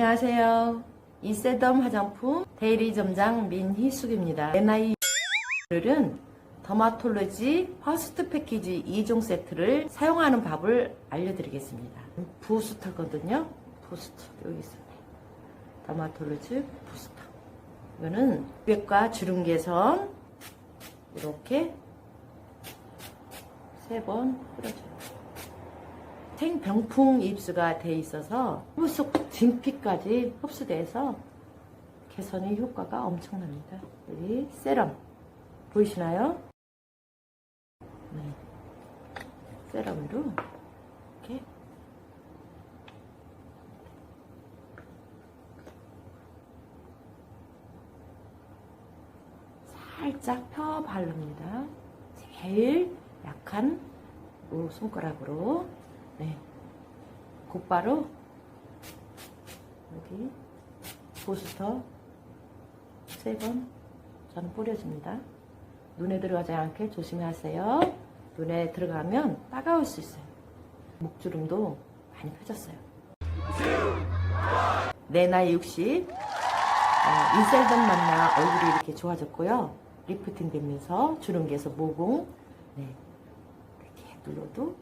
안녕하세요. 이세덤 화장품 대리점장 민희숙입니다. 내 나이 오늘은 더마톨로지 퍼스트 패키지 2종 세트를 사용하는 법을 알려드리겠습니다. 부스터거든요. 부스터 여기 있습니다. 더마톨로지 부스터. 이거는 뼈과 주름 개선 이렇게 세 번 뿌려줘요. 생병풍 입수가 돼 있어서 흡수 진피까지 흡수돼서 개선의 효과가 엄청납니다. 여기 세럼 보이시나요? 네. 세럼으로 이렇게 살짝 펴 바릅니다. 제일 약한 요 손가락으로 네. 곧바로 여기 보스터 세 번 저는 뿌려줍니다. 눈에 들어가지 않게 조심하세요. 눈에 들어가면 따가울 수 있어요. 목주름도 많이 펴졌어요. 내 나이 60. 어, 인셀던 만나 얼굴이 이렇게 좋아졌고요. 리프팅 되면서 주름개에서 모공 네. 이렇게 눌러도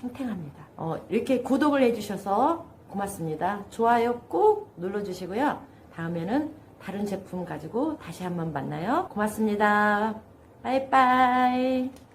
탱탱합니다. 어, 이렇게 구독을 해주셔서 고맙습니다. 좋아요 꼭 눌러주시고요. 다음에는 다른 제품 가지고 다시 한번 만나요. 고맙습니다. 빠이빠이.